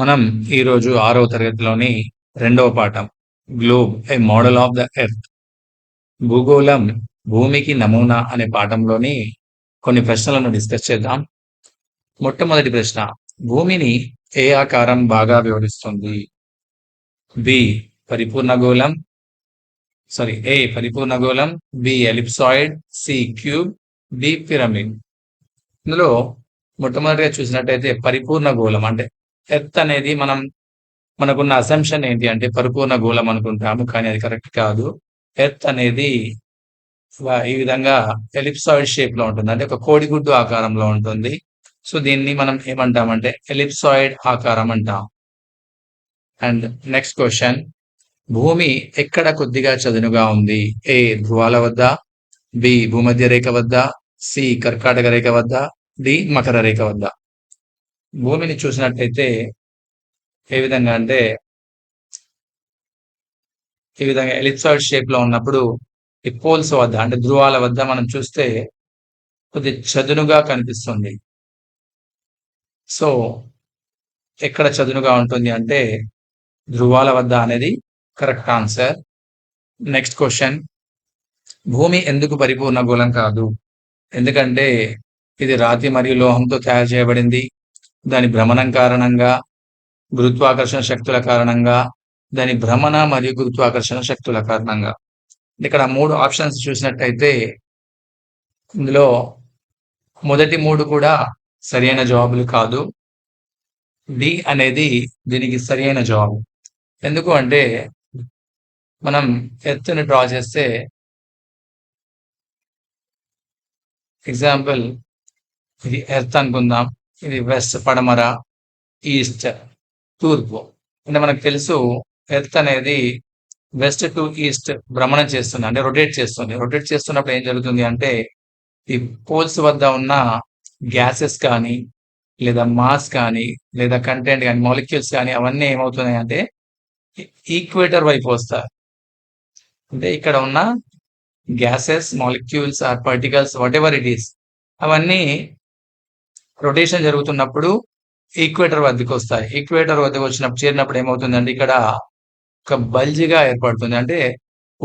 మనం ఈరోజు ఆరవ తరగతిలోని రెండవ పాఠం globe a model of the earth భూగోళం భూమికి నమూనా అనే పాఠంలోని కొన్ని ప్రశ్నలను డిస్కస్ చేద్దాం. మొట్టమొదటి ప్రశ్న భూమిని ఏ ఆకారం బాగా వివరిస్తుంది? బి పరిపూర్ణ గోళం. సారీ ఏ పరిపూర్ణ గోళం. B ellipsoid C cube D pyramid ఇందులో మొట్టమొదటిగా చూసినట్టయితే పరిపూర్ణ గోళం అంటే ఎర్త్ అనేది మనం మనకున్న అసంప్షన్ ఏంటి అంటే పరిపూర్ణ గోళం అనుకుంటాము కానీ అది కరెక్ట్ కాదు. ఎర్త్ అనేది ఈ విధంగా ఎలిప్సాయిడ్ షేప్లో ఉంటుంది. అంటే ఒక కోడిగుడ్డు ఆకారంలో ఉంటుంది. సో దీన్ని మనం ఏమంటామంటే ఎలిప్సాయిడ్ ఆకారం అంటాం. And next question. భూమి ఎక్కడ కొద్దిగా చదునుగా ఉంది? ఏ ధ్రువాల వద్ద? బి భూమధ్య రేఖ వద్ద? సి కర్కాటక రేఖ వద్ద? డి మకర రేఖ వద్ద? భూమిని చూసినట్టయితే ఏ విధంగా అంటే ఈ విధంగా ఎలిప్సాయిడ్ షేప్లో ఉన్నప్పుడు ఈ పోల్స్ వద్ద అంటే ధ్రువాల వద్ద మనం చూస్తే కొద్ది చదునుగా కనిపిస్తుంది. సో ఎక్కడ చదునుగా ఉంటుంది అంటే ధ్రువాల వద్ద అనేది కరెక్ట్ ఆన్సర్ నెక్స్ట్ క్వశ్చన్ భూమి ఎందుకు పరిపూర్ణ గోళం కాదు? ఎందుకంటే ఇది రాతి మరియు లోహంతో తయారు చేయబడింది. దాని భ్రమణం కారణంగా గురుత్వాకర్షణ శక్తుల కారణంగా దాని భ్రమణ మరియు గురుత్వాకర్షణ శక్తుల కారణంగా. ఇక్కడ మూడు ఆప్షన్స్ చూసినట్టయితే ఇందులో మొదటి మూడు కూడా సరైన జవాబులు కాదు. డి అనేది దీనికి సరైన జవాబు. ఎందుకు అంటే మనం ఎత్తుని డ్రా చేస్తే ఎగ్జాంపుల్ ఇది ఎర్త్ అనుకుందాం. ఇది వెస్ట్ పడమర ఈస్ట్ తూర్పు. అంటే మనకు తెలుసు ఎర్త్ అనేది వెస్ట్ టు ఈస్ట్ భ్రమణం చేస్తుంది అంటే రొటేట్ చేస్తుంది. రొటేట్ చేస్తున్నప్పుడు ఏం జరుగుతుంది అంటే ఈ పోల్స్ వద్ద ఉన్న గ్యాసెస్ కానీ లేదా మాస్ కానీ లేదా కంటెంట్ కానీ మాలిక్యూల్స్ కానీ అవన్నీ ఏమవుతున్నాయి అంటే ఈక్వేటర్ వైపు వస్తారు అంటే ఇక్కడ ఉన్న gases molecules or particles whatever it is అవన్నీ రొటేషన్ జరుగుతున్నప్పుడు ఈక్వేటర్ వద్దకు వస్తాయి. ఈక్వేటర్ వద్దకు వచ్చినప్పుడు చేరినప్పుడు ఏమవుతుందంటే ఇక్కడ ఒక బల్జిగా ఏర్పడుతుంది. అంటే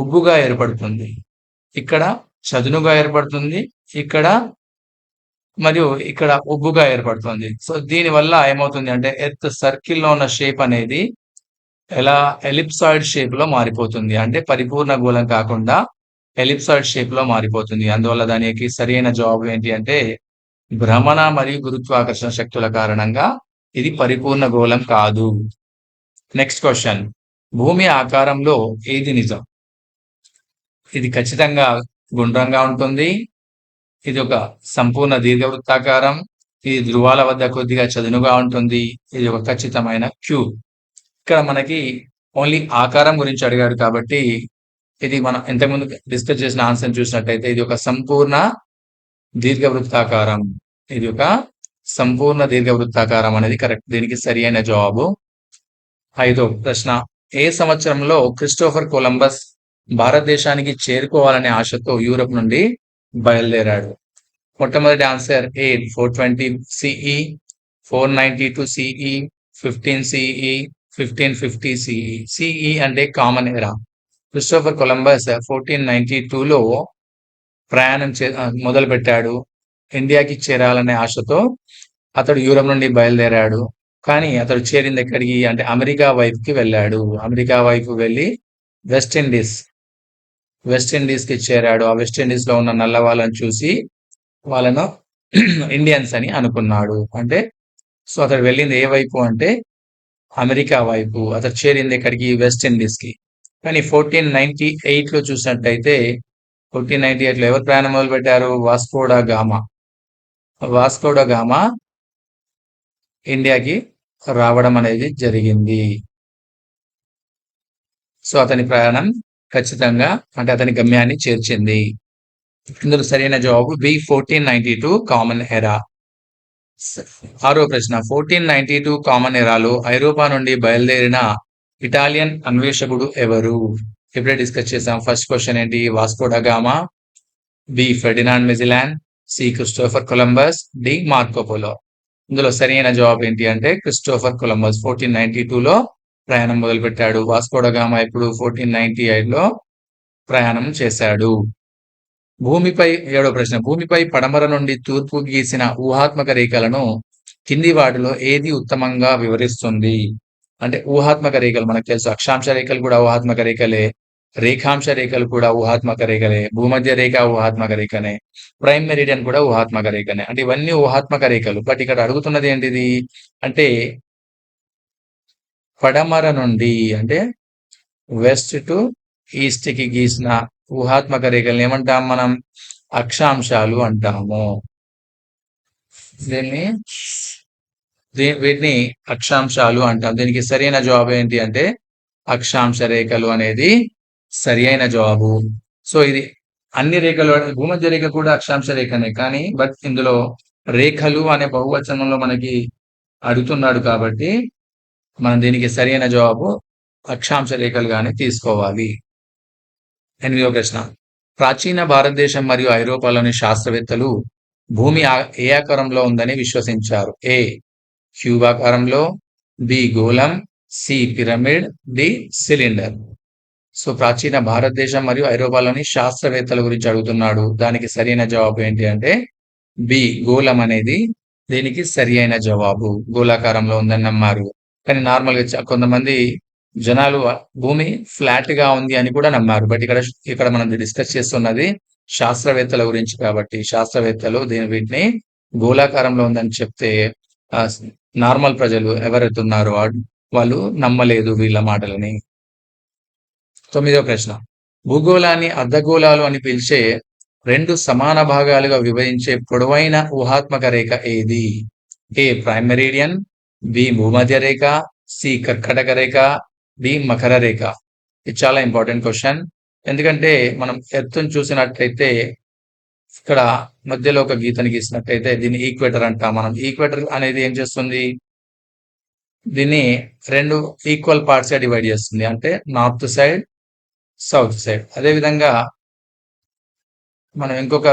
ఉబ్బుగా ఏర్పడుతుంది. ఇక్కడ చదునుగా ఏర్పడుతుంది. ఇక్కడ మరియు ఇక్కడ ఉబ్బుగా ఏర్పడుతుంది. సో దీని వల్ల ఏమవుతుంది అంటే ఎర్త్ సర్కిల్లో ఉన్న షేప్ అనేది ఎలా ఎలిప్సాయిడ్ షేప్లో మారిపోతుంది. అంటే పరిపూర్ణ గోళం కాకుండా ఎలిప్సాయిడ్ షేప్లో మారిపోతుంది. అందువల్ల దానికి సరైన జవాబు ఏంటి అంటే భ్రమణ మరియు గురుత్వాకర్షణ శక్తుల కారణంగా ఇది పరిపూర్ణ గోళం కాదు. నెక్స్ట్ క్వశ్చన్ భూమి ఆకారంలో ఏది నిజం? ఇది ఖచ్చితంగా గుండ్రంగా ఉంటుంది. ఇది ఒక సంపూర్ణ దీర్ఘవృత్తాకారం. ఇది ధ్రువాల వద్ద కొద్దిగా చదునుగా ఉంటుంది. ఇది ఒక ఖచ్చితమైన క్యూ ఇక్కడ మనకి ఓన్లీ ఆకారం గురించి అడిగాడు కాబట్టి ఇది మనం ఇంతకుముందు డిస్కస్ చేసిన ఆన్సర్ చూసినట్టయితే ఇది ఒక సంపూర్ణ దీర్ఘవృత్తాకారం. ఇది ఒక సంపూర్ణ దీర్ఘవృత్తాకారం అనేది కరెక్ట్. దీనికి సరి అయిన జవాబు. ఐదో ప్రశ్న. ఏ సంవత్సరంలో క్రిస్టోఫర్ కొలంబస్ భారతదేశానికి చేరుకోవాలనే ఆశతో యూరప్ నుండి బయలుదేరాడు? మొట్టమొదటి answer A four twenty CE four ninety two CE fifteen CE fifteen fifty CE CE అంటే common era. Christopher Columbus fourteen ninety టూలో ప్రయాణం చే మొదలు పెట్టాడు ఇండియాకి చేరాలనే ఆశతో అతడు యూరప్ నుండి బయలుదేరాడు. కానీ అతడు చేరింది ఎక్కడికి అంటే అమెరికా వైపుకి వెళ్ళాడు. అమెరికా వైపు వెళ్ళి వెస్ట్ ఇండీస్ వెస్ట్ ఇండీస్కి చేరాడు. ఆ వెస్ట్ ఇండీస్లో ఉన్న నల్ల వాళ్ళని చూసి వాళ్ళను ఇండియన్స్ అని అనుకున్నాడు. అంటే సో అతడు వెళ్ళింది ఏ వైపు అంటే అమెరికా వైపు. అతడు చేరింది ఎక్కడికి? వెస్ట్ ఇండీస్కి కానీ ఫోర్టీన్ నైన్టీ ఎయిట్లో చూసినట్టయితే ఫోర్టీన్ నైన్టీ ఎయిట్లో ఎవరు ప్రయాణం మొదలు పెట్టారు వాస్కోడా గామా. వాస్కోడా గామా ఇండియాకి రావడం అనేది జరిగింది. సో అతని ప్రయాణం ఖచ్చితంగా అంటే అతని గమ్యాన్ని చేర్చింది. ఇందులో సరైన జవాబు B fourteen ninety two common era. ఆరో ప్రశ్న ఫోర్టీన్ నైన్టీ టూ కామన్ ఎరాలో ఐరోపా నుండి బయలుదేరిన ఇటాలియన్ అన్వేషకుడు ఎవరు? ఇప్పుడే డిస్కస్ చేసాం. ఫస్ట్ క్వశ్చన్ ఏంటి? Vasco da Gama B Ferdinand Magellan C Christopher Columbus D Marco Polo ఇందులో సరైన జవాబు ఏంటి అంటే క్రిస్టోఫర్ కొలంబస్. ఫోర్టీన్ నైన్టీ లో ప్రయాణం మొదలుపెట్టాడు. వాస్కోడగామా ఇప్పుడు ఫోర్టీన్ నైన్టీ లో ప్రయాణం చేశాడు. భూమిపై ఏడో ప్రశ్న భూమిపై పడమర నుండి తూర్పు గీసిన ఊహాత్మక రేఖలను కింది వాటిలో ఏది ఉత్తమంగా వివరిస్తుంది? అంటే ఊహాత్మక రేఖలు మనకు తెలుసు అక్షాంశ రేఖలు కూడా ఊహాత్మక రేఖలే. రేఖాంశ రేఖలు కూడా ఊహాత్మక రేఖలే భూమధ్య రేఖ ఊహాత్మక రేఖనే ప్రైమ్ మెరిడియన్ కూడా ఊహాత్మక రేఖనే. అంటే ఇవన్నీ ఊహాత్మక రేఖలు. బట్ ఇక్కడ అడుగుతున్నది ఏంటిది? అంటే పడమర నుండి అంటే వెస్ట్ టు ఈస్ట్కి గీసిన ఊహాత్మక రేఖలు ఏమంటాం మనం? అక్షాంశాలు అంటాము. దీన్ని వీటిని అక్షాంశాలు అంటాం. దీనికి సరైన జవాబు ఏంటి అంటే అక్షాంశ రేఖలు అనేది సరి అయిన జవాబు. సో ఇది అన్ని రేఖలు భూమధ్య రేఖ కూడా అక్షాంశ రేఖనే. కానీ బట్ ఇందులో రేఖలు అనే బహువచనంలో మనకి అడుగుతున్నాడు కాబట్టి మనం దీనికి సరైన జవాబు అక్షాంశ రేఖలు తీసుకోవాలి. ఎనిమిదో ప్రశ్న. ప్రాచీన భారతదేశం మరియు ఐరోపాలోని శాస్త్రవేత్తలు భూమి ఏ ఆకారంలో ఉందని విశ్వసించారు? ఏ. క్యూబాకారంలో బి. గోళం C. Pyramid D. Cylinder. So ప్రాచీన భారతదేశం మరియు ఐరోపాలోని శాస్త్రవేత్తల గురించి అడుగుతున్నాడు. దానికి సరైన జవాబు ఏంటి అంటే బి గోళం అనేది దీనికి సరి అయిన జవాబు. గోళాకారంలో ఉందని నమ్మారు కానీ నార్మల్గా కొంతమంది జనాలు భూమి ఫ్లాట్గా ఉంది అని కూడా నమ్మారు. బట్ ఇక్కడ ఇక్కడ మనం డిస్కస్ చేస్తున్నది శాస్త్రవేత్తల గురించి కాబట్టి. శాస్త్రవేత్తలు దీని వీటిని గోళాకారంలో ఉందని చెప్తే నార్మల్ ప్రజలు ఎవరైతే ఉన్నారో వాళ్ళు నమ్మలేదు వీళ్ళ మాటలని. తొమ్మిదవ ప్రశ్న. భూగోళాన్ని అర్ధగోళాలు అని పిలిచే రెండు సమాన భాగాలుగా విభజించే పొడవైన ఊహాత్మక రేఖ ఏది? ఏ ప్రైమ్ మెరీడియన్ బి భూమధ్య రేఖ సి కర్కటక రేఖ డి మకర రేఖ. ఇది చాలా ఇంపార్టెంట్ క్వశ్చన్. ఎందుకంటే మనం ఎత్తును చూసినట్లయితే ఇక్కడ మధ్యలో ఒక గీతను గీసినట్టయితే దీన్ని ఈక్వేటర్ అంటాం మనం. ఈక్వేటర్ అనేది ఏం చేస్తుంది? దీన్ని రెండు ఈక్వల్ పార్ట్స్గా డివైడ్ చేస్తుంది. అంటే నార్త్ సైడ్ సౌత్ సైడ్. అదేవిధంగా మనం ఇంకొక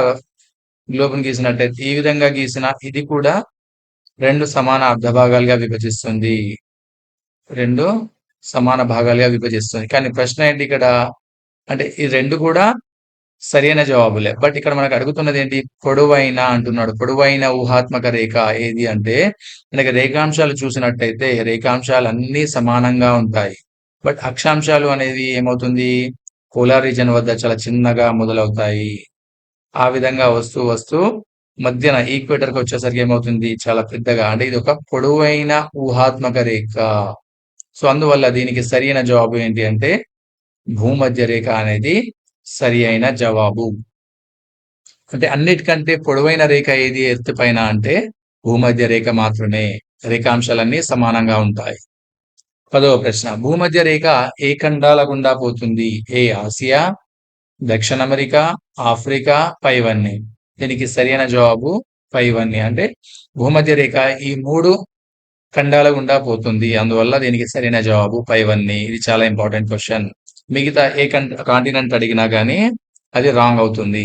గ్లోబ్ని గీసినట్టయితే ఈ విధంగా గీసిన ఇది కూడా రెండు సమాన అర్ధ భాగాలుగా విభజిస్తుంది. రెండు సమాన భాగాలుగా విభజిస్తుంది. కానీ ప్రశ్న ఏంటి ఇక్కడ? అంటే ఈ రెండు కూడా సరైన జవాబులే. బట్ ఇక్కడ మనకు అడుగుతున్నది ఏంటి? పొడవైన అంటున్నాడు. పొడవైన ఊహాత్మక రేఖ ఏది అంటే మనకి రేఖాంశాలు చూసినట్టయితే రేఖాంశాలు అన్ని సమానంగా ఉంటాయి. బట్ అక్షాంశాలు అనేది ఏమవుతుంది? పోలార్ రీజన్ వద్ద చాలా చిన్నగా మొదలవుతాయి. ఆ విధంగా వస్తూ వస్తూ మధ్యన ఈక్వేటర్కి వచ్చేసరికి ఏమవుతుంది? చాలా పెద్దగా అంటే ఇది ఒక పొడవైన ఊహాత్మక రేఖ. సో అందువల్ల దీనికి సరైన జవాబు ఏంటి అంటే భూమధ్య రేఖ అనేది సరి అయిన జవాబు. అంటే అన్నిటికంటే పొడవైన రేఖ ఏది ఎత్తు పైన అంటే భూమధ్య రేఖ మాత్రమే. రేఖాంశాలన్నీ సమానంగా ఉంటాయి. పదవ ప్రశ్న. భూమధ్య రేఖ ఏ ఖండాల గుండా పోతుంది? ఏ ఆసియా దక్షిణ అమెరికా ఆఫ్రికా పైవన్నీ. దీనికి సరైన జవాబు పైవన్నీ. అంటే భూమధ్య రేఖ ఈ మూడు ఖండాల గుండా పోతుంది. అందువల్ల దీనికి సరైన జవాబు పైవన్నీ. ఇది చాలా ఇంపార్టెంట్ క్వశ్చన్. మిగతా ఏ కాంటినెంట్ అడిగినా కానీ అది రాంగ్ అవుతుంది.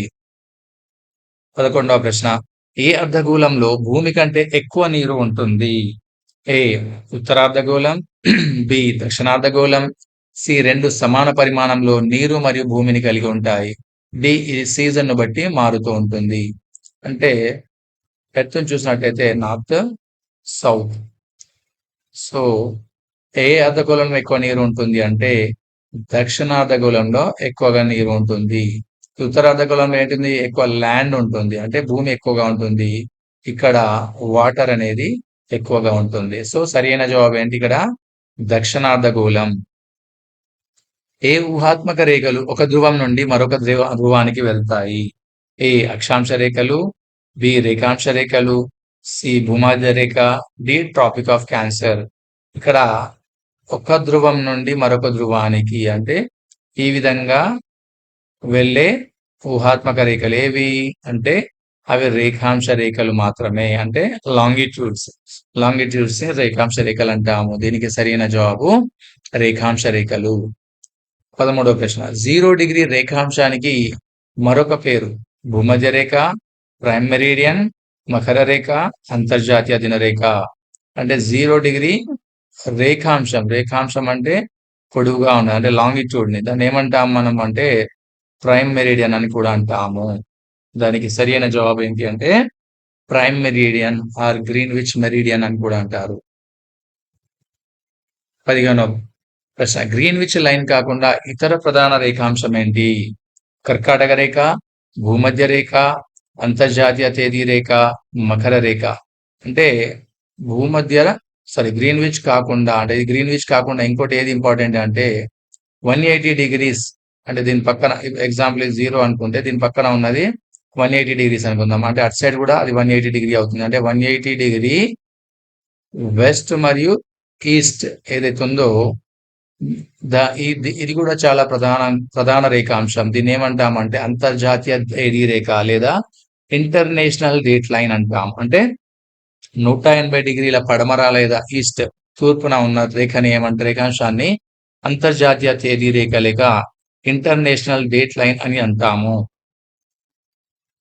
పదకొండవ ప్రశ్న. ఏ అర్ధగోళంలో భూమి కంటే ఎక్కువ నీరు ఉంటుంది? ఏ ఉత్తరార్ధగోళం బి దక్షిణార్ధగోళం సి రెండు సమాన పరిమాణంలో నీరు మరియు భూమిని కలిగి ఉంటాయి. డి ఇది సీజన్ను బట్టి మారుతూ ఉంటుంది. అంటే ఎత్తును చూసినట్టయితే నార్త్ సౌత్ సో ఏ అర్ధగోళంలో ఎక్కువ నీరు ఉంటుంది అంటే దక్షిణార్ధగోళంలో ఎక్కువగా నీరు ఉంటుంది. ఉత్తరార్ధగోళంలో ఏంటుంది? ఎక్కువ ల్యాండ్ ఉంటుంది. అంటే భూమి ఎక్కువగా ఉంటుంది. ఇక్కడ వాటర్ అనేది ఎక్కువగా ఉంటుంది. సో సరైన జవాబు ఏంటి ఇక్కడ? దక్షిణార్ధగోళం. ఏ ఊహాత్మక రేఖలు ఒక ధ్రువం నుండి మరొక ధ్రువానికి వెళ్తాయి? ఏ అక్షాంశ రేఖలు బి రేఖాంశ రేఖలు సి భూమధ్య రేఖ డి ట్రాపిక్ ఆఫ్ క్యాన్సర్. ఇక్కడ ఒక ధ్రువం నుండి మరొక ధ్రువానికి అంటే ఈ విధంగా వెళ్ళే ఊహాత్మక రేఖలు ఏవి? అంటే అవి రేఖాంశ రేఖలు మాత్రమే అంటే లాంగిట్యూడ్స్ లాంగిట్యూడ్స్ రేఖాంశ రేఖలు అంటాము. దీనికి సరైన జవాబు రేఖాంశ రేఖలు. పదమూడవ ప్రశ్న. జీరో డిగ్రీ రేఖాంశానికి మరొక పేరు భూమధ్య రేఖ ప్రైమ్ మెరీడియన్ మకర రేఖ అంతర్జాతీయ దినరేఖ అంటే జీరో డిగ్రీ రేఖాంశం. రేఖాంశం అంటే పొడువుగా ఉన్నది అంటే లాంగిట్యూడ్ని. దాన్ని ఏమంటాం మనం? అంటే ప్రైమ్ మెరిడియన్ అని కూడా అంటాము. దానికి సరైన జవాబు ఏంటి అంటే prime meridian or Greenwich meridian అని కూడా అంటారు. పదిహేనో ప్రశ్న. గ్రీన్ విచ్ లైన్ కాకుండా ఇతర ప్రధాన రేఖాంశం ఏంటి? కర్కాటక రేఖ భూమధ్య రేఖ అంతర్జాతీయ తేదీ రేఖ మకర రేఖ. అంటే భూమధ్య సారీ గ్రీన్ విచ్ కాకుండా అంటే గ్రీన్ విచ్ కాకుండా ఇంకోటి ఏది ఇంపార్టెంట్ అంటే వన్ ఎయిటీ డిగ్రీస్ అంటే దీని పక్కన ఎగ్జాంపుల్ జీరో అనుకుంటే దీని పక్కన ఉన్నది వన్ ఎయిటీ డిగ్రీస్ అనుకుందాం. అంటే అటు సైడ్ కూడా అది వన్ ఎయిటీ డిగ్రీ అవుతుంది. అంటే వన్ ఎయిటీ డిగ్రీ వెస్ట్ మరియు ఈస్ట్ ఏదైతే ఉందో ఇది ఇది కూడా చాలా ప్రధాన ప్రధాన రేఖాంశం. దీన్ని ఏమంటామంటే అంతర్జాతీయ తేదీ రేఖ లేదా ఇంటర్నేషనల్ డేట్ లైన్ అంటాం. అంటే నూట ఎనభై డిగ్రీల పడమర లేదా ఈస్ట్ తూర్పున ఉన్న రేఖని ఏమంటే రేఖాంశాన్ని అంతర్జాతీయ తేదీ రేఖ లేక ఇంటర్నేషనల్ డేట్ లైన్ అని అంటాము.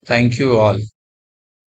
Thank you all.